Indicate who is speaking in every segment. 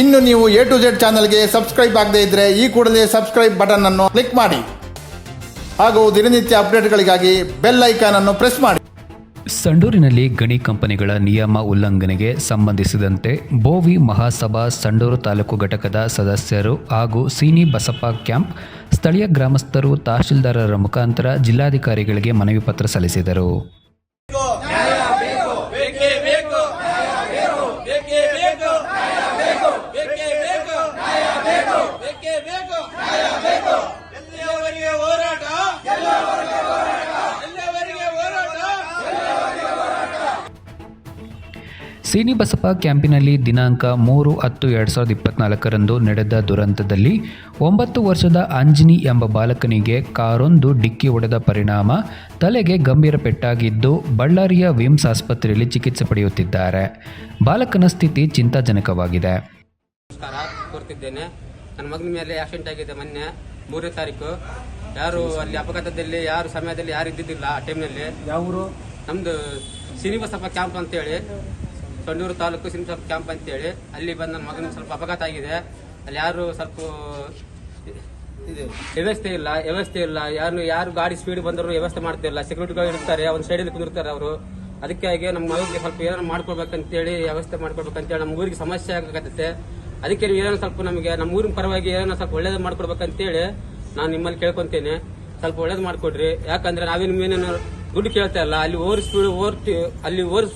Speaker 1: ಇನ್ನು ನೀವು A to Z ಚಾನಲ್ಗೆ ಸಬ್ಸ್ಕ್ರೈಬ್ ಆಗದೇ ಇದ್ದರೆ ಈ ಕೂಡಲೇ ಸಬ್ಸ್ಕ್ರೈಬ್ ಬಟನ್ ಅನ್ನು ಕ್ಲಿಕ್ ಮಾಡಿ. ಹಾಗೂ ದಿನನಿತ್ಯ ಅಪ್ಡೇಟ್ಗಳಿಗಾಗಿ ಬೆಲ್ ಐಕಾನ್ ಅನ್ನು ಪ್ರೆಸ್ ಮಾಡಿ.
Speaker 2: ಸಂಡೂರಿನಲ್ಲಿ ಗಣಿ ಕಂಪನಿಗಳ ನಿಯಮ ಉಲ್ಲಂಘನೆಗೆ ಸಂಬಂಧಿಸಿದಂತೆ ಬೋವಿ ಮಹಾಸಭಾ ಸಂಡೂರು ತಾಲೂಕು ಘಟಕದ ಸದಸ್ಯರು ಹಾಗೂ ಸೀನಿ ಬಸಪ್ಪ ಕ್ಯಾಂಪ್ ಸ್ಥಳೀಯ ಗ್ರಾಮಸ್ಥರು ತಹಶೀಲ್ದಾರರ ಮುಖಾಂತರ ಜಿಲ್ಲಾಧಿಕಾರಿಗಳಿಗೆ ಮನವಿ ಪತ್ರ ಸಲ್ಲಿಸಿದರು
Speaker 3: ಬೇಕೇ ಬೇಕು ಬೇಕೇ ಬೇಕು ಬೇಕೇ ಬೇಕು ಬೇಕೇ ಬೇಕು ಎಲ್ಲಿಯವರೆಗೆ ಹೋರಾಟ ಎಲ್ಲಿಯವರೆಗೆ ಹೋರಾಟ
Speaker 2: ಸೀನಿ ಬಸಪ್ಪ ಕ್ಯಾಂಪಿನಲ್ಲಿ ದಿನಾಂಕ ಮೂರು ಹತ್ತು ಎರಡು ಸಾವಿರದ ಇಪ್ಪತ್ನಾಲ್ಕರಂದು ನಡೆದ ದುರಂತದಲ್ಲಿ ಒಂಬತ್ತು ವರ್ಷದ ಅಂಜಿನಿ ಎಂಬ ಬಾಲಕನಿಗೆ ಕಾರೊಂದು ಡಿಕ್ಕಿ ಹೊಡೆದ ಪರಿಣಾಮ ತಲೆಗೆ ಗಂಭೀರ ಪೆಟ್ಟಾಗಿದ್ದು ಬಳ್ಳಾರಿಯ ವಿಮ್ಸ್ ಆಸ್ಪತ್ರೆಯಲ್ಲಿ ಚಿಕಿತ್ಸೆ ಪಡೆಯುತ್ತಿದ್ದಾರೆ. ಬಾಲಕನ ಸ್ಥಿತಿ ಚಿಂತಾಜನಕವಾಗಿದೆ.
Speaker 4: ಕೋರ್ತಿದ್ದೇನೆ. ನನ್ನ ಮಗನ ಮೇಲೆ ಆಕ್ಸಿಡೆಂಟ್ ಆಗಿದೆ ಮೊನ್ನೆ ಮೂರನೇ ತಾರೀಕು. ಯಾರು ಅಲ್ಲಿ ಅಪಘಾತದಲ್ಲಿ ಯಾರು ಸಮಯದಲ್ಲಿ ಯಾರು ಇದ್ದಿದ್ದಿಲ್ಲ ಆ ಟೈಮ್ನಲ್ಲಿ
Speaker 5: ಯಾವೂರು
Speaker 4: ನಮ್ದು ಶ್ರೀನಿವಾಸಪ್ಪ ಕ್ಯಾಂಪ್ ಅಂತೇಳಿ. ತೊಂಡೂರು ತಾಲೂಕು ಸಿಂಸಪ್ ಕ್ಯಾಂಪ್ ಅಂತೇಳಿ. ಅಲ್ಲಿ ಬಂದು ನನ್ನ ಮಗನಿಗೆ ಸ್ವಲ್ಪ ಅಪಘಾತ ಆಗಿದೆ. ಅಲ್ಲಿ ಯಾರು ಸ್ವಲ್ಪ ಇದು ವ್ಯವಸ್ಥೆ ಇಲ್ಲ ವ್ಯವಸ್ಥೆ ಇಲ್ಲ. ಯಾರು ಯಾರು ಗಾಡಿ ಸ್ಪೀಡ್ ಬಂದರೂ ವ್ಯವಸ್ಥೆ ಮಾಡ್ತಿಲ್ಲ ಸೆಕ್ಯೂರಿಟಿಗಳು ಇರ್ತಾರೆ, ಒಂದು ಸೈಡಲ್ಲಿ ಕುಂದಿರ್ತಾರೆ ಅವರು. ಅದಕ್ಕಾಗಿ ನಮ್ಮ ಮಗುಗೆ ಸ್ವಲ್ಪ ಏನಾರು ಮಾಡ್ಕೊಳ್ಬೇಕಂತೇಳಿ ವ್ಯವಸ್ಥೆ ಮಾಡ್ಕೊಳ್ಬೇಕಂತೇಳಿ ನಮ್ಮ ಊರಿಗೆ ಸಮಸ್ಯೆ ಆಗಕತ್ತೈತೆ. ಅದಕ್ಕೆ ನೀವು ಏನೋ ಸ್ವಲ್ಪ ನಮಗೆ ನಮ್ಮ ಊರಿನ ಪರವಾಗಿ ಏನೋ ಸ್ವಲ್ಪ ಒಳ್ಳೇದು ಮಾಡ್ಕೊಡ್ಬೇಕಂತೇಳಿ ನಾನು ನಿಮ್ಮಲ್ಲಿ ಕೇಳ್ಕೊತೇನೆ. ಸ್ವಲ್ಪ ಒಳ್ಳೇದು ಮಾಡಿಕೊಡ್ರಿ. ಯಾಕಂದ್ರೆ ನಾವೇನು ನಿಮ್ಮೇನೇನು ದುಡ್ಡು ಕೇಳ್ತಾ ಇಲ್ಲ. ಅಲ್ಲಿ ಓವರ್ ಸ್ಪೀಡ್ ಓವರ್ ಅಲ್ಲಿ ಓವರ್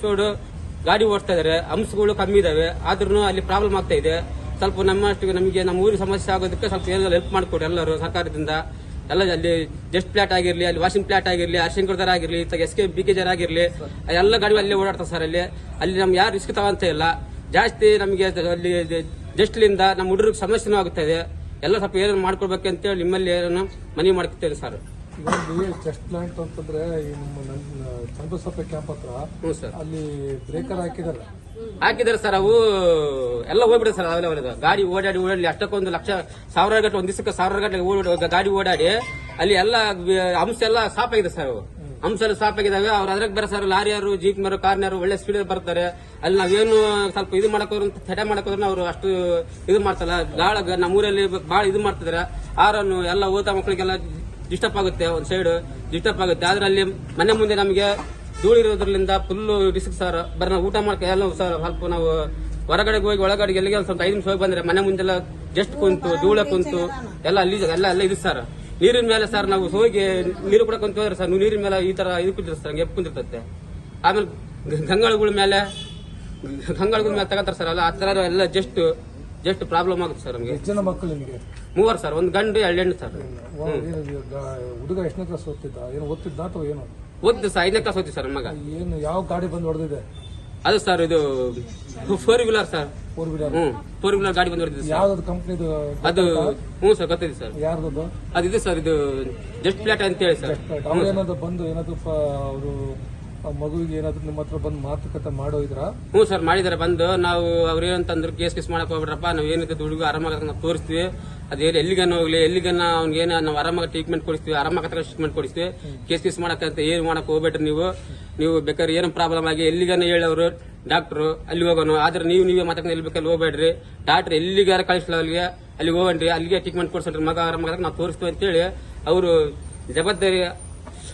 Speaker 4: ಗಾಡಿ ಓಡಿಸ್ತಾ ಇದಾರೆ, ಅಂಶಗಳು ಕಮ್ಮಿ ಇದಾವೆ ಆದ್ರೂ ಅಲ್ಲಿ ಪ್ರಾಬ್ಲಮ್ ಆಗ್ತಾ ಇದೆ. ಸ್ವಲ್ಪ ನಮ್ಮಷ್ಟು ನಮಗೆ, ನಮ್ಮ ಊರಿಗೆ ಸಮಸ್ಯೆ ಆಗೋದಕ್ಕೆ ಸ್ವಲ್ಪ ಏನಾದ್ರು ಹೆಲ್ಪ್ ಮಾಡಿಕೊಡಿ ಎಲ್ಲರೂ ಸರ್ಕಾರದಿಂದ. ಎಲ್ಲ ಅಲ್ಲಿ ಜಸ್ಟ್ ಪ್ಲಾಟ್ ಆಗಿರಲಿ, ಅಲ್ಲಿ ವಾಷಿಂಗ್ ಪ್ಲಾಟ್ ಆಗಿರಲಿ ಅರ್ಶಿನ್ ಆಗಿರಲಿ ಎಸ್ ಕೆ ಬಿ ಕೆ ಜರ್ ಆಗಿರಲಿ, ಎಲ್ಲ ಗಾಡಿ ಅಲ್ಲೇ ಓಡಾಡ್ತಾರೆ ಸರ್ ಅಲ್ಲಿ. ಅಲ್ಲಿ ನಮ್ಗೆ ಯಾರು ರಿಸ್ಕ್ ತಗೊಂತ ಇಲ್ಲ. ಜಾಸ್ತಿ ನಮಗೆ ಅಲ್ಲಿ ಜಸ್ಟ್ಲಿಂದ ನಮ್ಮ ಹುಡುಗರಿಗೆ ಸಮಸ್ಯೆನೂ ಇದೆ. ಎಲ್ಲ ಸ್ವಲ್ಪ ಏನಾದ್ರು ಮಾಡ್ಕೊಡ್ಬೇಕಂತೇಳಿ ನಿಮ್ಮಲ್ಲಿ ಏನೋ ಮನವಿ ಮಾಡ್ಕೊತೇನೆ ಸರ್
Speaker 5: ಇವಾಗ ಚೆಸ್ಟ್ ಪ್ಲಾಂಟ್ ಅಂತಂದ್ರೆ ಈ ನಮ್ಮ ನನ್ನ ಕ್ಯಾಂಪ್ ಹತ್ರ
Speaker 4: ಹ್ಞೂ ಸರ್.
Speaker 5: ಅಲ್ಲಿ ಬ್ರೇಕರ್
Speaker 4: ಸರ್ ಅವು ಎಲ್ಲ ಹೋಗ್ಬಿಡ ಸರ್ ಅವೆಲ್ಲ ಗಾಡಿ ಓಡಾಡಿ ಓಡಾಡಿ ಅಷ್ಟಕ್ಕೊಂದು ಲಕ್ಷ ಸಾವಿರ ಗಟ್ಟಲೆ ಒಂದ್ ದಿವಸಕ್ಕೆ ಸಾವಿರ ಗಟ್ಟಲೆ ಓಡಿ ಗಾಡಿ ಓಡಾಡಿ ಅಲ್ಲಿ ಎಲ್ಲ ಅಂಶ ಎಲ್ಲ ಸಾಫ್ ಆಗಿದೆ ಸರ್ ಅವು. ಅಂಶ ಎಲ್ಲ ಸಾಫ್ ಆಗಿದಾವೆ. ಅವ್ರು ಅದ್ರಾಗ ಬೇರೆ ಸರ್ ಲಾರಿಯರು ಜೀಪ್ ಮರು ಕಾರ್ನರು ಒಳ್ಳೆ ಸ್ಪೀಡ್ ಬರ್ತಾರೆ. ಅಲ್ಲಿ ನಾವೇನು ಸ್ವಲ್ಪ ಇದು ಮಾಡಕ್ ಅಂತ ಹೋದ್ರೆ ಅವ್ರು ಅಷ್ಟು ಇದು ಮಾಡ್ತಾರಲ್ಲ ಗಾಳ ನಮ್ಮೂರಲ್ಲಿ ಬಹಳ ಇದು ಮಾಡ್ತಿದಾರೆ. ಆರನ್ನು ಎಲ್ಲ ಓದ ಮಕ್ಕಳಿಗೆಲ್ಲ ಡಿಸ್ಟರ್ಬ್ ಆಗುತ್ತೆ, ಒಂದು ಸೈಡ್ ಡಿಸ್ಟರ್ಬ್ ಆಗುತ್ತೆ. ಆದ್ರೆ ಅಲ್ಲಿ ಮನೆ ಮುಂದೆ ನಮಗೆ ಧೂಳಿರೋದ್ರಿಂದ ಫುಲ್ಲು ರಿಸ್ಕ್ ಸರ್ ಬರೀ ಊಟ ಮಾಡಕ್ಕೆ ಎಲ್ಲ ಸರ್ ಸ್ವಲ್ಪ ನಾವು ಹೊರಗಡೆಗೆ ಹೋಗಿ ಒಳಗಡೆ ಎಲ್ಲಿಗೆ ಒಂದು ಸ್ವಲ್ಪ ಐದು ನಿಮಿಷ ಹೋಗಿ ಬಂದ್ರೆ ಮನೆ ಮುಂದೆಲ್ಲ ಜಸ್ಟ್ ಕುಂತು, ಧೂಳ ಕುಂತು, ಎಲ್ಲ ಅಲ್ಲಿ ಎಲ್ಲ ಎಲ್ಲ ಇದು ಸರ್ ನೀರಿನ ಮೇಲೆ ಸರ್ ನಾವು ಹೋಗಿ ನೀರು ಕೂಡ ಕುಂತು ಹೋದ್ರೆ ಸರ್ ನೀರಿನ ಮೇಲೆ ಈ ತರ ಇದು ಕುಂತಿರ್ತಾರೆ ಸರ್ ಎಪ್ ಕುಂತಿರ್ತೈತೆ. ಆಮೇಲೆ ಗಂಗಾಳುಗಳ ಮೇಲೆ, ಗಂಗಾಳಗಳ ಮೇಲೆ ತಗೋತಾರೆ ಸರ್ ಅಲ್ಲ ಆ ತರ ಎಲ್ಲ ಜಸ್ಟ್ ಜಸ್ಟ್ ಪ್ರಾಬ್ಲಮ್ ಆಗುತ್ತೆ ಸರ್ ನಮಗೆ.
Speaker 5: ಎಷ್ಟು ಜನ ಮಕ್ಕಳು ನಿಮಗೆ?
Speaker 4: ಮೂವರು ಸರ್ ಒಂದು ಗಂಡು ಎರಡು ಹೆಣ್ಣು ಸರ್
Speaker 5: ಹುಡುಗ ಎಷ್ಟನೇ ಕ್ಲಾಸ್ ಓದ್ತಿದ್ದ? ಏನು ಓದ್ತಿದ್ದ ಅಥವಾ ಏನು?
Speaker 4: ಓದ್ತಿದ್ದೆ ಸರ್ ಐದನೇ ಕ್ಲಾಸ್ ಓದ್ತಿ ಸರ್ ಮಗ.
Speaker 5: ಏನು ಯಾವ ಗಾಡಿ ಬಂದು ಹೊಡೆದಿದೆ?
Speaker 4: ಅದು ಸರ್ ಇದು four wheeler sir.
Speaker 5: Four wheeler
Speaker 4: hmm. Four wheeler ಗಾಡಿ ಬಂದು ಹೊಡೆದಿದೆ ಸರ್.
Speaker 5: ಯಾವ್ದು ಕಂಪ್ನಿದು
Speaker 4: ಅದು ಹ್ಞೂ ಸರ್ ಗೊತ್ತಿದೆ ಸರ್.
Speaker 5: ಯಾರ್ದು
Speaker 4: ಅದು ಇದೆ ಸರ್ ಇದು ಜಸ್ಟ್ ಪ್ಲಾಟ್ ಅಂತ ಹೇಳಿ ಸರ್
Speaker 5: ಅವ್ರು ಏನಾದ್ರು ಬಂದು ಏನಾದ್ರು ಅವರು ಮಗುವಿಗೆ ಏನಾದ್ರು ನಿಮ್ಮ ಹತ್ರ ಬಂದು ಮಾತುಕತೆ ಮಾಡೋ ಇದ್ರ?
Speaker 4: ಹ್ಞೂ ಸರ್, ಮಾಡಿದಾರೆ. ಬಂದು ನಾವು ಅವ್ರು ಏನಂತಂದ್ರು ಕೇಸ್ ಕೇಸ್ ಮಾಡಕ್ ಹೋಗ್ಬಿಡ್ರಪ್ಪ, ನಾವು ಏನಿದೆ ಹುಡುಗ ಆರಾಮಾಗ ತೋರಿಸ್ತೀವಿ. ಅದೇನು ಎಲ್ಲಿಗನ್ನ ಹೋಗ್ಲಿ, ಎಲ್ಲಿಗನ್ನ ಅವ್ನಿಗೆ ಏನು ನಾವು ಆರಾಮಾಗ ಟ್ರೀಟ್ಮೆಂಟ್ ಕೊಡಿಸ್ತೀವಿ, ಆರಾಮಾಗ ಟ್ರೀಟ್ಮೆಂಟ್ ಕೊಡಿಸ್ತೀವಿ. ಕೇಸ್ ಕೇಸ್ ಮಾಡಕ್ಕಂತ ಏನು ಮಾಡಕ್ ಹೋಗ್ಬೇಡ್ರಿ ನೀವು? ನೀವು ಬೇಕಾದ್ರೆ ಏನು ಪ್ರಾಬ್ಲಮ್ ಆಗಿ ಎಲ್ಲಿಗನ್ನ ಹೇಳೋರು ಡಾಕ್ಟ್ರು ಅಲ್ಲಿ ಹೋಗೋಣ ಆದ್ರೆ ನೀವು ನೀವೇ ಮಾತಾಡ್ಕೊಂಡು ಎಲ್ಲಿ ಬೇಕಲ್ಲಿ ಹೋಗ್ಬೇಡ್ರಿ. ಡಾಕ್ಟರ್ ಎಲ್ಲಿಗಾರ ಕಳಿಸ್ಲ ಅಲ್ಲಿಗೆ ಅಲ್ಲಿ ಹೋಗಣ್ರಿ ಅಲ್ಲಿಗೆ ಟ್ರೀಟ್ಮೆಂಟ್ ಕೊಡ್ಸಣ್ರಿ ಮಗ ಆರಾಮಾಗ ನಾವು ತೋರಿಸ್ತೀವಿ ಅಂತೇಳಿ, ಅವರು ಜವಾಬ್ದಾರಿ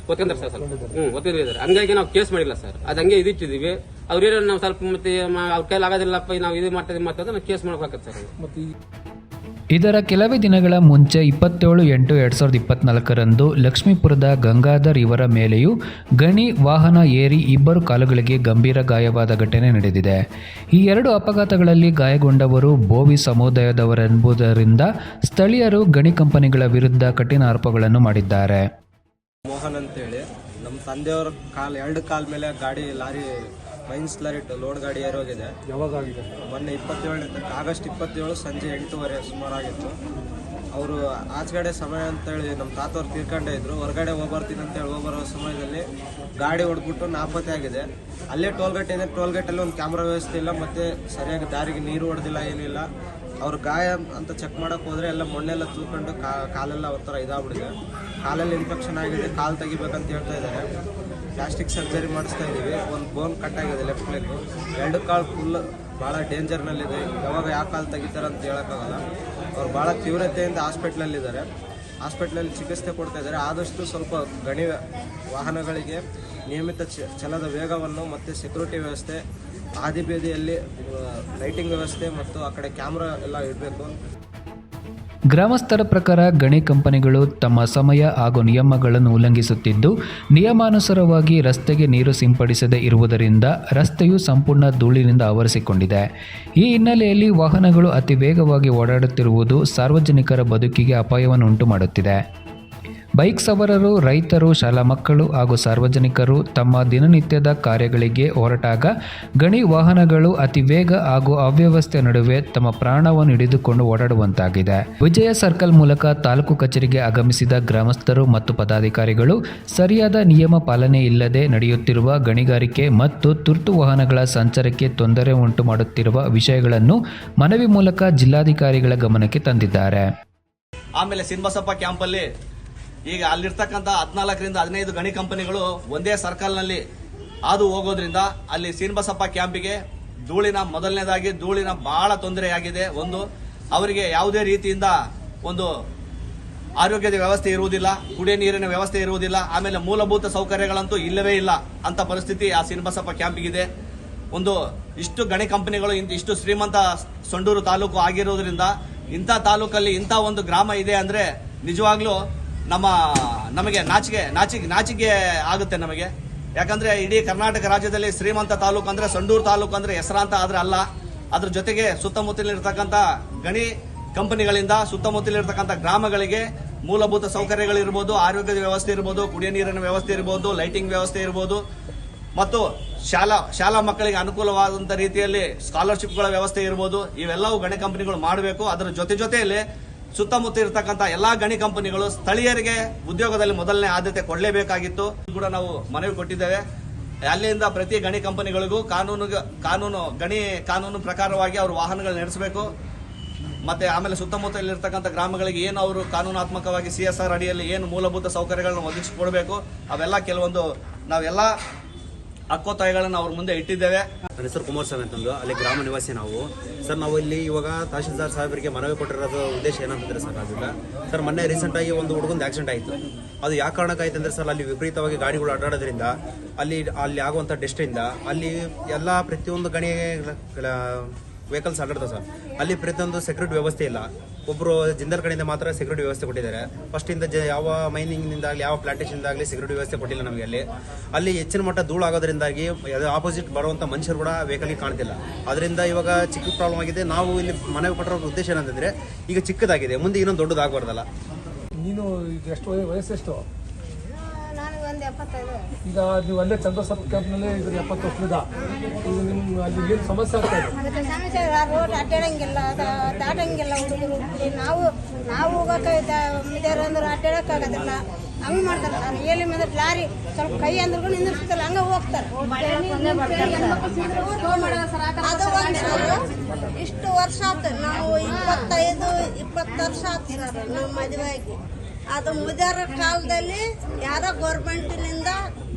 Speaker 4: ಒತ್ಕೊಂಡ್ರೆ ಸರ್ ಸ್ವಲ್ಪ. ಹ್ಮ್ ಒತ್ತಿದ್ದಾರೆ ಹಂಗಾಗಿ ನಾವು ಕೇಸ್ ಮಾಡಿಲ್ಲ ಸರ್. ಅದ್ ಹಂಗೆ ಇದಿಟ್ಟಿದೀವಿ. ಅವ್ರೇನೋ ನಾವು ಸ್ವಲ್ಪ ಮತ್ತೆ ಅವ್ರ ಕೈಲಿ ಆಗೋದಿಲ್ಲಪ್ಪ ನಾವು ಇದು ಮಾಡ್ತಾ ಮಾಡ್ತಾ ನಾವು ಕೇಸ್ ಮಾಡ್ಬೇಕಾಗತ್ತೆ ಸರ್
Speaker 5: ಮತ್ತೆ
Speaker 2: ಇದರ ಕೆಲವೇ ದಿನಗಳ ಮುಂಚೆ ಇಪ್ಪತ್ತೇಳು ಎಂಟು ಎರಡು ಸಾವಿರದ ಇಪ್ಪತ್ನಾಲ್ಕರಂದು ಲಕ್ಷ್ಮೀಪುರದ ಗಂಗಾಧರ್ ಇವರ ಮೇಲೆಯೂ ಗಣಿ ವಾಹನ ಏರಿ ಇಬ್ಬರು ಕಾಲುಗಳಿಗೆ ಗಂಭೀರ ಗಾಯವಾದ ಘಟನೆ ನಡೆದಿದೆ. ಈ ಎರಡು ಅಪಘಾತಗಳಲ್ಲಿ ಗಾಯಗೊಂಡವರು ಬೋವಿ ಸಮುದಾಯದವರೆಂಬುದರಿಂದ ಸ್ಥಳೀಯರು ಗಣಿ ಕಂಪನಿಗಳ ವಿರುದ್ಧ ಕಠಿಣ ಆರೋಪಗಳನ್ನು ಮಾಡಿದ್ದಾರೆ.
Speaker 6: ಮೋಹನ್ ಅಂತೇಳಿ. ನಮ್ಮ ತಂದೆಯವ್ರ ಕಾಲ್ ಎರಡು ಕಾಲ್ ಮೇಲೆ ಗಾಡಿ ಲಾರಿ ಮೈನ್ಸ್ ಲಾರಿ ಲೋಡ್ ಗಾಡಿ ಏರೋಗಿದೆ.
Speaker 5: ಯಾವಾಗ ಆಗಿದೆ
Speaker 6: ಮೊನ್ನೆ ಇಪ್ಪತ್ತೇಳನೇ ತಾರೀಕು ಆಗಸ್ಟ್ ಇಪ್ಪತ್ತೇಳು ಸಂಜೆ ಎಂಟೂವರೆ ಸುಮಾರಾಗಿತ್ತು. ಅವರು ಆಚೆಗಡೆ ಸಮಯ ಅಂತೇಳಿ ನಮ್ಮ ತಾತವ್ರು ತೀರ್ಕೊಂಡೇ ಇದ್ರು. ಹೊರಗಡೆ ಹೋಗ್ಬರ್ತೀನಿ ಅಂತೇಳಿ ಹೋಗ್ಬರೋ ಸಮಯದಲ್ಲಿ ಗಾಡಿ ಹೊಡ್ಬಿಟ್ಟು ನಾಪತ್ತೆ ಆಗಿದೆ. ಅಲ್ಲೇ ಟೋಲ್ಗೇಟ್ ಇದೆ ಟೋಲ್ಗೇಟಲ್ಲಿ ಒಂದು ಕ್ಯಾಮ್ರಾ ವ್ಯವಸ್ಥೆ ಇಲ್ಲ ಮತ್ತೆ ಸರಿಯಾಗಿ ದಾರಿಗೆ ನೀರು ಹೊಡೆದಿಲ್ಲ ಏನಿಲ್ಲ ಅವ್ರ ಗಾಯ ಅಂತ ಚೆಕ್ ಮಾಡೋಕ್ಕೆ ಹೋದರೆ ಎಲ್ಲ ಮೊನ್ನೆಲ್ಲ ತೂಕೊಂಡು ಕಾ- ಕಾಲೆಲ್ಲ ಒಂಥರ ಇದಾಗ್ಬಿಟ್ಟಿದೆ. ಕಾಲಲ್ಲಿ ಇನ್ಫೆಕ್ಷನ್ ಆಗಿದೆ, ಕಾಲು ತೆಗಿಬೇಕಂತ ಹೇಳ್ತಾ ಇದ್ದಾರೆ. ಪ್ಲಾಸ್ಟಿಕ್ ಸರ್ಜರಿ ಮಾಡಿಸ್ತಾ ಇದ್ದೀವಿ. ಒಂದು ಬೋನ್ ಕಟ್ ಆಗಿದೆ ಲೆಫ್ಟ್ ಲೆಗ್ ಎರಡು ಕಾಳು ಫುಲ್ ಭಾಳ ಡೇಂಜರ್ನಲ್ಲಿದೆ ಯಾವಾಗ ಯಾವ ಕಾಲು ತೆಗಿತಾರೆ ಅಂತ ಹೇಳೋಕ್ಕಾಗಲ್ಲ. ಅವ್ರು ಭಾಳ ತೀವ್ರತೆಯಿಂದ ಹಾಸ್ಪಿಟ್ಲಲ್ಲಿದ್ದಾರೆ. ಹಾಸ್ಪಿಟ್ಲಲ್ಲಿ ಚಿಕಿತ್ಸೆ ಕೊಡ್ತಾ ಇದ್ದಾರೆ. ಆದಷ್ಟು ಸ್ವಲ್ಪ ಗಣಿ ವಾಹನಗಳಿಗೆ ನಿಯಮಿತ ಚಲದ ವೇಗವನ್ನು ಮತ್ತು ಸೆಕ್ಯೂರಿಟಿ ವ್ಯವಸ್ಥೆ, ಹಾದಿ ಬೀದಿಯಲ್ಲಿ ಲೈಟಿಂಗ್ ವ್ಯವಸ್ಥೆ ಮತ್ತು ಆ ಕಡೆ ಕ್ಯಾಮ್ರಾ ಎಲ್ಲ ಇಡಬೇಕು.
Speaker 2: ಗ್ರಾಮಸ್ಥರ ಪ್ರಕಾರ ಗಣಿ ಕಂಪನಿಗಳು ತಮ್ಮ ಸಮಯ ಹಾಗೂ ನಿಯಮಗಳನ್ನು ಉಲ್ಲಂಘಿಸುತ್ತಿದ್ದು, ನಿಯಮಾನುಸಾರವಾಗಿ ರಸ್ತೆಗೆ ನೀರು ಸಿಂಪಡಿಸದೇ ಇರುವುದರಿಂದ ರಸ್ತೆಯು ಸಂಪೂರ್ಣ ಧೂಳಿನಿಂದ ಆವರಿಸಿಕೊಂಡಿದೆ. ಈ ಹಿನ್ನೆಲೆಯಲ್ಲಿ ವಾಹನಗಳು ಅತಿ ವೇಗವಾಗಿ ಓಡಾಡುತ್ತಿರುವುದು ಸಾರ್ವಜನಿಕರ ಬದುಕಿಗೆ ಅಪಾಯವನ್ನುಂಟು ಮಾಡುತ್ತಿದೆ ಬೈಕ್ ಸವಾರರು, ರೈತರು, ಶಾಲಾ ಮಕ್ಕಳು ಹಾಗೂ ಸಾರ್ವಜನಿಕರು ತಮ್ಮ ದಿನನಿತ್ಯದ ಕಾರ್ಯಗಳಿಗೆ ಹೊರಟಾಗ ಗಣಿ ವಾಹನಗಳು ಅತಿ ವೇಗ ಹಾಗೂ ಅವ್ಯವಸ್ಥೆ ನಡುವೆ ತಮ್ಮ ಪ್ರಾಣವನ್ನು ಹಿಡಿದುಕೊಂಡು ಓಡಾಡುವಂತಾಗಿದೆ. ವಿಜಯ ಸರ್ಕಲ್ ಮೂಲಕ ತಾಲೂಕು ಕಚೇರಿಗೆ ಆಗಮಿಸಿದ ಗ್ರಾಮಸ್ಥರು ಮತ್ತು ಪದಾಧಿಕಾರಿಗಳು, ಸರಿಯಾದ ನಿಯಮ ಪಾಲನೆ ಇಲ್ಲದೆ ನಡೆಯುತ್ತಿರುವ ಗಣಿಗಾರಿಕೆ ಮತ್ತು ತುರ್ತು ವಾಹನಗಳ ಸಂಚಾರಕ್ಕೆ ತೊಂದರೆ ಉಂಟು ಮಾಡುತ್ತಿರುವ ವಿಷಯಗಳನ್ನು ಮನವಿ ಮೂಲಕ ಜಿಲ್ಲಾಧಿಕಾರಿಗಳ ಗಮನಕ್ಕೆ ತಂದಿದ್ದಾರೆ.
Speaker 7: ಆಮೇಲೆ ಸಿನ್ಬಸಪ್ಪ ಕ್ಯಾಂಪಲ್ಲಿ ಈಗ ಅಲ್ಲಿರ್ತಕ್ಕಂಥ ಹದಿನಾಲ್ಕರಿಂದ ಹದಿನೈದು ಗಣಿ ಕಂಪನಿಗಳು ಒಂದೇ ಸರ್ಕಲ್ನಲ್ಲಿ ಹಾದು ಹೋಗೋದ್ರಿಂದ ಅಲ್ಲಿ ಸೀನ್ಬಸಪ್ಪ ಕ್ಯಾಂಪಿಗೆ ಧೂಳಿನ ಮೊದಲನೇದಾಗಿ ಧೂಳಿನ ಬಹಳ ತೊಂದರೆಯಾಗಿದೆ. ಒಂದು, ಅವರಿಗೆ ಯಾವುದೇ ರೀತಿಯಿಂದ ಒಂದು ಆರೋಗ್ಯದ ವ್ಯವಸ್ಥೆ ಇರುವುದಿಲ್ಲ, ಕುಡಿಯ ನೀರಿನ ವ್ಯವಸ್ಥೆ ಇರುವುದಿಲ್ಲ, ಆಮೇಲೆ ಮೂಲಭೂತ ಸೌಕರ್ಯಗಳಂತೂ ಇಲ್ಲವೇ ಇಲ್ಲ ಅಂತ ಪರಿಸ್ಥಿತಿ ಆ ಸಿನ್ಬಸಪ್ಪ ಕ್ಯಾಂಪಿಗಿದೆ. ಒಂದು, ಇಷ್ಟು ಗಣಿ ಕಂಪನಿಗಳು ಇಷ್ಟು ಶ್ರೀಮಂತ ಸೊಂಡೂರು ತಾಲೂಕು ಆಗಿರೋದ್ರಿಂದ ಇಂಥ ತಾಲೂಕಲ್ಲಿ ಇಂಥ ಒಂದು ಗ್ರಾಮ ಇದೆ ಅಂದರೆ ನಿಜವಾಗ್ಲೂ ನಮ್ಮ, ನಮಗೆ ನಾಚಿಕೆ ನಾಚಿಕೆ ನಾಚಿಕೆ ಆಗುತ್ತೆ ನಮಗೆ. ಯಾಕಂದ್ರೆ ಇಡೀ ಕರ್ನಾಟಕ ರಾಜ್ಯದಲ್ಲಿ ಶ್ರೀಮಂತ ತಾಲೂಕು ಅಂದ್ರೆ ಸಂಡೂರು ತಾಲೂಕು ಅಂದ್ರೆ ಹೆಸರಾಂತ ಆದ್ರೆ ಅಲ್ಲ. ಅದ್ರ ಜೊತೆಗೆ ಸುತ್ತಮುತ್ತಲಿರ್ತಕ್ಕಂಥ ಗಣಿ ಕಂಪನಿಗಳಿಂದ ಸುತ್ತಮುತ್ತಲಿರ್ತಕ್ಕಂಥ ಗ್ರಾಮಗಳಿಗೆ ಮೂಲಭೂತ ಸೌಕರ್ಯಗಳಿರ್ಬೋದು, ಆರೋಗ್ಯದ ವ್ಯವಸ್ಥೆ ಇರ್ಬೋದು, ಕುಡಿಯ ನೀರಿನ ವ್ಯವಸ್ಥೆ ಇರ್ಬೋದು, ಲೈಟಿಂಗ್ ವ್ಯವಸ್ಥೆ ಇರ್ಬೋದು. ಮತ್ತು ಶಾಲಾ ಶಾಲಾ ಮಕ್ಕಳಿಗೆ ಅನುಕೂಲವಾದಂಥ ರೀತಿಯಲ್ಲಿ ಸ್ಕಾಲರ್ಶಿಪ್ಗಳ ವ್ಯವಸ್ಥೆ ಇರ್ಬೋದು. ಇವೆಲ್ಲವೂ ಗಣಿ ಕಂಪನಿಗಳು ಮಾಡಬೇಕು. ಅದರ ಜೊತೆ ಜೊತೆಯಲ್ಲಿ ಸುತ್ತಮುತ್ತ ಇರತಕ್ಕಂಥ ಎಲ್ಲಾ ಗಣಿ ಕಂಪನಿಗಳು ಸ್ಥಳೀಯರಿಗೆ ಉದ್ಯೋಗದಲ್ಲಿ ಮೊದಲನೇ ಆದ್ಯತೆ ಕೊಡಲೇಬೇಕಾಗಿತ್ತು. ಕೂಡ ನಾವು ಮನವಿ ಕೊಟ್ಟಿದ್ದೇವೆ. ಅಲ್ಲಿಂದ ಪ್ರತಿ ಗಣಿ ಕಂಪನಿಗಳಿಗೂ ಕಾನೂನು ಕಾನೂನು ಗಣಿ ಕಾನೂನು ಪ್ರಕಾರವಾಗಿ ಅವರು ವಾಹನಗಳು ನಡೆಸಬೇಕು. ಮತ್ತೆ ಆಮೇಲೆ ಸುತ್ತಮುತ್ತಲಿರ್ತಕ್ಕಂಥ ಗ್ರಾಮಗಳಿಗೆ ಏನು ಅವರು ಕಾನೂನಾತ್ಮಕವಾಗಿ ಸಿ ಎಸ್ ಆರ್ ಅಡಿಯಲ್ಲಿ ಏನು ಮೂಲಭೂತ ಸೌಕರ್ಯಗಳನ್ನು ಒದಗಿಸಿಕೊಡಬೇಕು. ಅವೆಲ್ಲ ಕೆಲವೊಂದು ನಾವೆಲ್ಲ ಹಕ್ಕೊತ್ತಾಯಗಳನ್ನು ಅವ್ರ ಮುಂದೆ ಇಟ್ಟಿದ್ದೇವೆ.
Speaker 8: ನನ್ನ ಹೆಸರು ಕುಮಾರ್ ಸ್ವಾಮಿ ಅಂತಂದು ಅಲ್ಲಿ ಗ್ರಾಮ ನಿವಾಸಿ ನಾವು. ಸರ್, ನಾವು ಇಲ್ಲಿ ಇವಾಗ ತಹಶೀಲ್ದಾರ್ ಸಾಹೇಬರಿಗೆ ಮನವಿ ಕೊಟ್ಟಿರೋದು ಉದ್ದೇಶ ಏನಂತಂದ್ರೆ ಸರ್ ಅದಿಲ್ಲ ಸರ್, ಮೊನ್ನೆ ರೀಸೆಂಟ್ ಆಗಿ ಒಂದು ಹುಡುಗಂದು ಆಕ್ಸಿಡೆಂಟ್ ಆಯಿತು. ಅದು ಯಾಕೆ ಕಾರಣಕ್ಕಾಯ್ತು ಅಂದ್ರೆ ಸರ್, ಅಲ್ಲಿ ವಿಪರೀತವಾಗಿ ಗಾಡಿಗಳು ಅಡ್ಡಾಡೋದ್ರಿಂದ, ಅಲ್ಲಿ ಅಲ್ಲಿ ಆಗುವಂಥ ಡಸ್ಟಿಂದ ಅಲ್ಲಿ ಎಲ್ಲ ಪ್ರತಿಯೊಂದು ಗಣಿ ವೆಹಿಕಲ್ಸ್ ಅಡ್ಡಾಡ್ತಾವೆ ಸರ್ ಅಲ್ಲಿ ಪ್ರತಿಯೊಂದು ಸೆಕ್ಯೂರಿಟಿ ವ್ಯವಸ್ಥೆ ಇಲ್ಲ. ಒಬ್ಬರು ಜಿಂದಲ್ ಕಡೆಯಿಂದ ಮಾತ್ರ ಸೆಕ್ಯೂರಿಟಿ ವ್ಯವಸ್ಥೆ ಕೊಟ್ಟಿದ್ದಾರೆ. ಫಸ್ಟ್ ಇಂದ ಜ- ಯಾವ ಮೈನಿಂಗ್ ಆಗಲಿ ಯಾವ ಪ್ಲಾಂಟೇಶನ್ ಆಗಲಿ ಸೆಕ್ಯೂರಿಟಿ ವ್ಯವಸ್ಥೆ ಕೊಟ್ಟಿಲ್ಲ ನಮಗೆ ಅಲ್ಲಿ. ಅಲ್ಲಿ ಹೆಚ್ಚಿನ ಮಟ್ಟ ಧೂಳು ಆಗೋದ್ರಿಂದಾಗಿ ಆಪೋಸಿಟ್ ಬರುವಂಥ ಮನುಷ್ಯರು ಕೂಡ ವೆಹಿಕಲ್ ಕಾಣ್ತಿಲ್ಲ. ಅದರಿಂದ ಇವಾಗ ಚಿಕ್ಕ ಪ್ರಾಬ್ಲಮ್ ಆಗಿದೆ. ನಾವು ಇಲ್ಲಿ ಮನವಿ ಕೊಟ್ಟಿರೋ ಉದ್ದೇಶ ಏನಂತಂದರೆ, ಈಗ ಚಿಕ್ಕದಾಗಿದೆ. ಮುಂದೆ ಇನ್ನೊಂದು ದೊಡ್ಡದಾಗಬಾರ್ದಲ್ಲ.
Speaker 5: ನೀನು ಎಷ್ಟು ವಯ- ವಯಸ್ಸೆಷ್ಟು ಈಗ ನೀವು ಅಲ್ಲೇ ಚಂದ್ರಸಪ್ ಕ್ಯಾಂಪ್ನಲ್ಲೇ ಇದ್ರ ಎಪ್ಪತ್ತು ವರ್ಷದ ಈಗ ನಿಮ್ಮ ಅಲ್ಲಿ ಏನು ಸಮಸ್ಯೆ ಆಗ್ತಾ ಇದೆ?
Speaker 9: ಅದಕ್ಕೆ ಸಮಸ್ಯೆ ರೋಡ್ ಅಡ್ಡಾಡಂಗಿಲ್ಲ ದಾಟಂಗಿಲ್ಲ ಹುಡುಗರು. ನಾವು ನಾವು ಹೋಗಕ್ಕೆ ಮಿದಾರ ಅಂದ್ರೆ ಅಡ್ಡಾಡಕ್ಕಾಗೋದಿಲ್ಲ. ಹಂಗೆ ಮಾಡ್ತಾರೆ ಆ ಮೇಲೆ ಲಾರಿ ಸ್ವಲ್ಪ ಕೈ ಅಂದ್ರೂ ನಿಂದಿರ್ತಿಲ್ಲ ಹಂಗ ಹೋಗ್ತಾರೆ. ಅದು ಒಂದು ಸರ್. ಇಷ್ಟು ವರ್ಷ ಆಯ್ತು ನಾವು ಇಪ್ಪತ್ತೈದು ಇಪ್ಪತ್ತು ವರ್ಷ ಆತ ನಮ್ಮ ನಮ್ಮ ಮದುವೆಯಾಗಿ ಅದು ಮುದಿಯರ ಕಾಲದಲ್ಲಿ ಯಾರೋ ಗೌರ್ಮೆಂಟಿನಿಂದ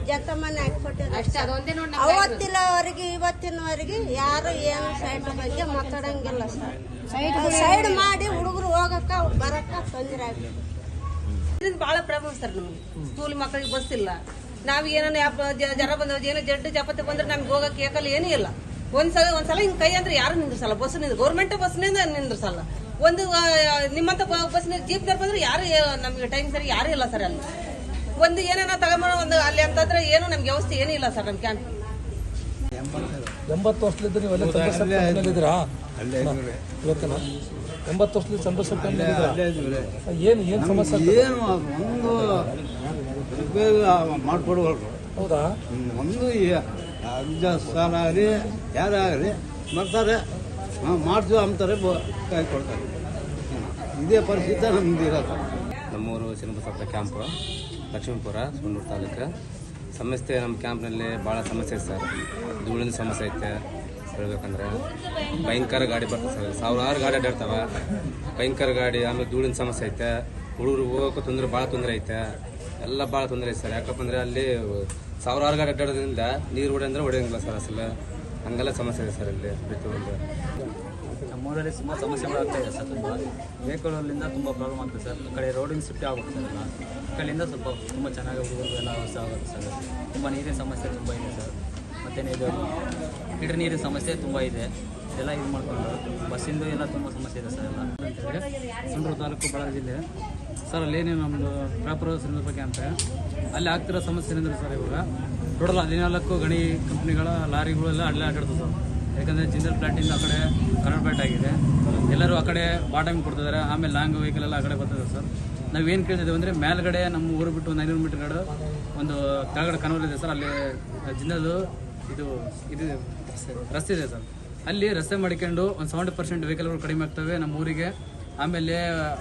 Speaker 9: ಜತಮನೆ ಹಾಕ್ಕೊಟ್ಟಿದ್ರು ಅವತ್ತಿನವರೆಗೆ ಇವತ್ತಿನವರೆಗೆ ಯಾರು ಏನು ಸೈಡ್ ಬಗ್ಗೆ ಮಾತಾಡಂಗಿಲ್ಲ ಸರ್. ಸೈಡ್ ಮಾಡಿ ಹುಡುಗರು ಹೋಗಕ್ಕ ಬರಕ್ಕ ತೊಂದರೆ ಆಗ್ತದೆ
Speaker 10: ಇದರಿಂದ ಭಾಳ ಪ್ರಾಬ್ಲಮ್ ಸರ್ ನಮಗೆ. ಸ್ಕೂಲ್ ಮಕ್ಕಳಿಗೆ ಬಸ್ ಇಲ್ಲ. ನಾವು ಏನೋ ಜರ ಬಂದ ಏನೋ ಜಡ್ಡು ಜಪತ್ತೆ ಬಂದ್ರೆ ನಮ್ಗೆ ಹೋಗಕ್ಕೆ ಏಕಲ್ಲ ಏನೂ ಇಲ್ಲ. ಒಂದ್ಸಲ ಒಂದ್ಸಲ ಹಿಂಗ್ ಕೈ ಅಂದ್ರೆ ಯಾರು ನಿಂದ್ರಸಲ್ಲ. ಬಸ್ನಿಂದ ಗೌರ್ಮೆಂಟ್ ಬಸ್ನಿಂದ ನಿಂದ್ರಸಲ್ಲ. ಒಂದು ನಿಮ್ಮಂತ ಬಸ್ ಜೀಪ್ ಬಂದ್ರೆ ಯಾರು ನಮಗೆ ಟೈಮ್ ಸರಿ ಯಾರು ಇಲ್ಲ ಸರ್ ಅಲ್ಲಿ. ಒಂದು ಏನೇನೋ ತಗೊಂಬೋಣ ಒಂದು ಅಲ್ಲಿ ಅಂತಂದ್ರೆ ಏನು ನಮ್ಗೆ ವ್ಯವಸ್ಥೆ ಏನೂ ಇಲ್ಲ ಸರ್ ನಮ್ಮ ಕ್ಯಾಂಪ್
Speaker 5: ಎಂಬತ್ತು ವರ್ಷದಿಂದ ನೀವು ಅಲ್ಲೇ ಚಂದ್ರಸಪ್ ಕ್ಯಾಂಪ್ನಲ್ಲಿದ್ದೀರಾ ಇವತ್ತಿನ? ಎಂಬತ್ತು ವರ್ಷದಿಂದ ಕ್ಯಾಂಪ್ನಲ್ಲಿದ್ದೀರಾ ಏನು ಏನು ಸಮಸ್ಯೆ
Speaker 11: ಏನು ಒಂದು ಉಪಯೋಗ ಮಾಡಿಕೊಡ್ಬಾರ್ದು
Speaker 5: ಹೌದಾ?
Speaker 11: ಒಂದು ಅಜ್ಜ ಸಾಲ ಆಗಲಿ ಯಾರಾಗಲಿ ಬರ್ತಾರೆ. ಹಾಂ ಅಂತಾರೆ ಕಾಯಿ ಕೊಡ್ತಾರೆ. ಇದೇ ಪರಿಸ್ಥಿತಿ ನಮ್ದು ಇರೋದು.
Speaker 4: ನಮ್ಮೂರು ಸಿನಬಸಪ್ಪ ಕ್ಯಾಂಪು ಲಕ್ಷ್ಮೀಪುರ ಸುಂಡೂರು ತಾಲೂಕು. ಸಮಸ್ಯೆ ನಮ್ಮ ಕ್ಯಾಂಪ್ನಲ್ಲಿ ಭಾಳ ಸಮಸ್ಯೆ ಇದೆ ಸರ್. ಧೂಳಿನ ಸಮಸ್ಯೆ ಐತೆ. ಹೇಳ್ಬೇಕಂದ್ರೆ ಭಯಂಕರ ಗಾಡಿ ಬರ್ತದೆ ಸರ್. ಸಾವಿರಾರು ಗಾಡಿ ಅಡ್ಡಾಡ್ತವೆ. ಭಯಂಕರ ಗಾಡಿ, ಆಮೇಲೆ ಧೂಳಿನ ಸಮಸ್ಯೆ ಐತೆ. ಹುಡುಗರು ಹೋಗೋಕ್ಕೂ ತೊಂದರೆ ಭಾಳ ತೊಂದರೆ ಐತೆ. ಎಲ್ಲ ಭಾಳ ತೊಂದರೆ ಐತೆ ಸರ್. ಯಾಕಪ್ಪ ಅಂದರೆ ಅಲ್ಲಿ ಸಾವಿರಾರು ಗಾಡಿ ಅಡ್ಡಾಡೋದ್ರಿಂದ ನೀರು ಹೊಡೆ ಅಂದ್ರೆ ಹೊಡೆಯಂಗಿಲ್ಲ ಸರ್ ಅಸಲು.
Speaker 8: ಹಂಗೆಲ್ಲ ಸಮಸ್ಯೆ ಇದೆ ಸರ್ ಇಲ್ಲಿ ಪ್ರತಿಯೊಂದು
Speaker 12: ನಮ್ಮೂರಲ್ಲಿ ತುಂಬ ಸಮಸ್ಯೆಗಳಾಗ್ತಾ ಇದೆ ಸರ್ ತುಂಬ. ವೆಹಿಕಲಲ್ಲಿಂದ ತುಂಬ ಪ್ರಾಬ್ಲಮ್ ಆಗ್ತದೆ ಸರ್. ಆ ಕಡೆ ರೋಡಿನ ಸಿಫ್ಟಿ ಆಗುತ್ತೆ ಸರ್ ಕಡೆಯಿಂದ ಸ್ವಲ್ಪ ತುಂಬ ಚೆನ್ನಾಗಿ ಹೋಗೋದು ಎಲ್ಲ ಹೊಸ ಆಗುತ್ತೆ ಸರ್. ತುಂಬ ನೀರಿನ ಸಮಸ್ಯೆ ತುಂಬ ಇದೆ ಸರ್. ಮತ್ತೇನು ಇದು? ಫಿಲ್ಟರ್ ನೀರಿನ ಸಮಸ್ಯೆ ತುಂಬ ಇದೆ. ಎಲ್ಲ ಇದು ಮಾಡಿಕೊಂಡು ಬಸ್ಸಿಂದು ಎಲ್ಲ ತುಂಬ ಸಮಸ್ಯೆ ಇದೆ ಸರ್ ಎಲ್ಲ. ಸಂಡೂರು ತಾಲೂಕು ಬಳ್ಳಾರಿ ಜಿಲ್ಲೆ. ಸರ್ ಅಲ್ಲೇನು ನಮ್ಮದು ಪ್ರಾಪರ್ ಬಗ್ಗೆ ಅಂತ. ಅಲ್ಲಿ ಆಗ್ತಿರೋ ಸಮಸ್ಯೆ ಏನಂದ್ರೆ ಸರ್ ಇವಾಗ? ಟೋಟಲ್ ಹದಿನಾಲ್ಕು ಗಣಿ ಕಂಪ್ನಿಗಳ ಲಾರಿಗಳೆಲ್ಲ ಅಲ್ಲೇ ಆಟಾಡ್ತದೆ ಸರ್ ಯಾಕಂದರೆ ಜಿಂದಲ್ ಪ್ಲಾಟಿಂದ ಆ ಕಡೆ ಕನ್ವರ್ಟ್ ಆಗಿದೆ. ಎಲ್ಲರೂ ಆ ಕಡೆ ಬಾಟಮ್ ಕೊಡ್ತಿದ್ದಾರೆ, ಆಮೇಲೆ ಲಾಂಗ್ ವೆಹಿಕಲ್ ಎಲ್ಲ ಆ ಕಡೆ ಬರ್ತದೆ ಸರ್. ನಾವೇನು ಕೇಳ್ತಿದ್ದೇವೆ ಅಂದರೆ ಮೇಲ್ಗಡೆ ನಮ್ಮ ಊರು ಬಿಟ್ಟು ಒಂದು ಐನೂರು ಮೀಟರ್ ಒಂದು ಕೆಳಗಡೆ ಕನವಲ್ ಇದೆ ಸರ್, ಅಲ್ಲಿ ಜಿಂದಲ್ದು ಇದು ಇದು ರಸ್ತೆ ಇದೆ ಸರ್. ಅಲ್ಲಿ ರಸ್ತೆ ಮಾಡಿಕೊಂಡು ಒಂದು ಸೆವೆಂಟಿ ಪರ್ಸೆಂಟ್ ವೆಹಿಕಲ್ಗಳು ಕಡಿಮೆ ಆಗ್ತವೆ ನಮ್ಮ ಊರಿಗೆ. ಆಮೇಲೆ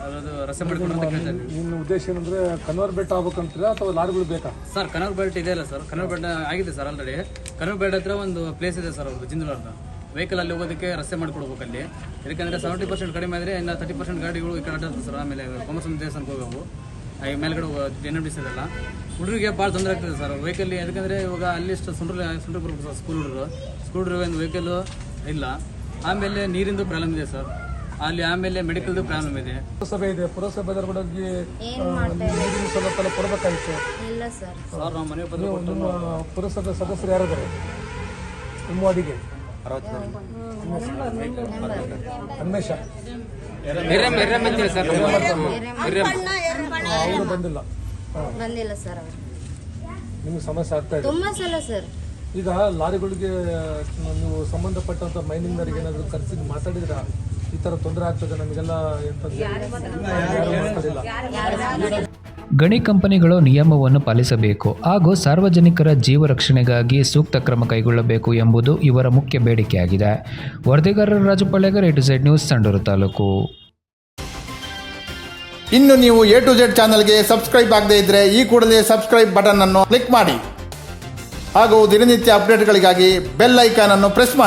Speaker 12: ಅದು ರಸ್ತೆ ಮಾಡಿಕೊಂಡು ಅಂತ
Speaker 5: ನಿಮ್ಮ ಉದ್ದೇಶ ಏನಂದ್ರೆ ಕನ್ವರ್ ಬೆಟ್ ಆಗ್ಬೇಕಂತೀರಾ ಅಥವಾ ಲಾರಿಗಳು ಬೇಕಾ?
Speaker 12: ಸರ್ ಕನರ್ ಬೆಲ್ಟ್ ಇದೆ ಅಲ್ಲ ಸರ್. ಕನರ್ ಬೆಲ್ಟ್ ಆಗಿದೆ ಸರ್ ಆಲ್ರೆಡಿ ಕನರ್ ಬೆಲ್ಟ್ ಹತ್ರ ಒಂದು ಪ್ಲೇಸ್ ಇದೆ ಸರ್ ಒಂದು ಜಿಂದಲ್ ಅಂತ. ವೆಹಿಕಲ್ ಅಲ್ಲಿ ಹೋಗೋದಕ್ಕೆ ರಸ್ತೆ ಮಾಡ್ಕೊಡ್ಬೇಕು ಅಲ್ಲಿ. ಯಾಕಂದ್ರೆ ಸೆವೆಂಟಿ ಪರ್ಸೆಂಟ್ ಕಡಿಮೆ ಆದರೆ ಇನ್ನು ತರ್ಟಿ ಪರ್ಸೆಂಟ್ ಗಾಡಿಗಳು ಈ ಕಡೆ ಅಡ್ಡಾಡ್ತದೆ ಸರ್ ಆಮೇಲೆ ಕೊಮರ್ಸನ್ ದೇವಸ್ಥಾನಕ್ಕೆ ಹೋಗಬೇಕು. ಈ ಮೇಲ್ಗಡೆ ಎನ್ ಎಂ ಡಿ ಇದೆಲ್ಲ ಹುಡುಗರಿಗೆ ಭಾಳ ತೊಂದರೆ ಆಗ್ತದೆ ಸರ್ ವೆಹಿಕಲ್ ಯಾಕಂದರೆ ಇವಾಗ ಅಲ್ಲಿ ಇಷ್ಟು ಸುಂಡ್ರ ಸುಂಡ್ರ ಬರ್ಬೇಕು ಸರ್ ಸ್ಕೂಲ್ ಹುಡುಗರು ಸ್ಕೂಲ್ ಹುಡುಗರು ಒಂದು ವೆಹಿಕಲ್ ಇಲ್ಲ. ಆಮೇಲೆ ನೀರಿಂದು ಪ್ರಾಬ್ಲಮ್ ಇದೆ ಸರ್. ಅಲ್ಲಿ ಆಮೇಲೆ ಮೆಡಿಕಲ್ದು ಪ್ರಾಬ್ಲಮ್ ಇದೆ.
Speaker 5: ಪುರಸಭೆ ಇದೆ. ಪುರಸಭೆ ನೀರಿನ ಸವಲತ್ತು ಎಲ್ಲ ಕೊಡಬೇಕಾಗಿತ್ತು.
Speaker 9: ಇಲ್ಲ ಸರ್.
Speaker 12: ಸರ್ ನಾವು ಮನೆ
Speaker 5: ನೀವು ನಿಮ್ಮ ಪುರಸಭೆ ಸದಸ್ಯರು ಯಾರಿದ್ದಾರೆ? ನಿಮ್ಮ ವಾರ್ಡಿಗೆ?
Speaker 9: ಎರ್ರಬಣ್ಣ
Speaker 5: ಅವರು ಬಂದಿಲ್ಲ.
Speaker 9: ಬಂದಿಲ್ಲ ಸರ್ ಅವರು.
Speaker 5: ನಿಮ್ಗೆ ಸಮಸ್ಯೆ ಆಗ್ತಾ ಇದೆ.
Speaker 9: ತುಂಬಾ ಸಲ ಸರ್.
Speaker 5: ಈಗ ಲಾರಿಗಳಿಗೆ ನೀವು ಸಂಬಂಧಪಟ್ಟಂತ ಮೈನಿಂಗ್ನವರಿಗೆ ಏನಾದರೂ ಕರೆಸಿ ಮಾತಾಡಿದ್ರ? ಈ ತರ ತೊಂದರೆ ಆಗ್ತದೆ ನಮಗೆಲ್ಲ ಎಂತಂದ್ರೆ
Speaker 2: ಗಣಿ ಕಂಪನಿಗಳು ನಿಯಮವನ್ನು ಪಾಲಿಸಬೇಕು ಹಾಗೂ ಸಾರ್ವಜನಿಕರ ಜೀವ ರಕ್ಷಣೆಗಾಗಿ ಸೂಕ್ತ ಕ್ರಮ ಕೈಗೊಳ್ಳಬೇಕು ಎಂಬುದು ಇವರ ಮುಖ್ಯ ಬೇಡಿಕೆಯಾಗಿದೆ. ವರದಿಗಾರರ Raju Pallegar A to Z news Sandur taluk.
Speaker 1: ಇನ್ನು ನೀವು ಎ ಟು ಝೆಡ್ ಚಾನಲ್ಗೆ ಸಬ್ಸ್ಕ್ರೈಬ್ ಆಗದೇ ಇದ್ರೆ ಈ ಕೂಡಲೇ ಸಬ್ಸ್ಕ್ರೈಬ್ ಬಟನ್ ಅನ್ನು ಕ್ಲಿಕ್ ಮಾಡಿ. ಹಾಗೂ ದಿನನಿತ್ಯ ಅಪ್ಡೇಟ್ಗಳಿಗಾಗಿ ಬೆಲ್ ಐಕಾನ್ ಅನ್ನು ಪ್ರೆಸ್ ಮಾಡಿ.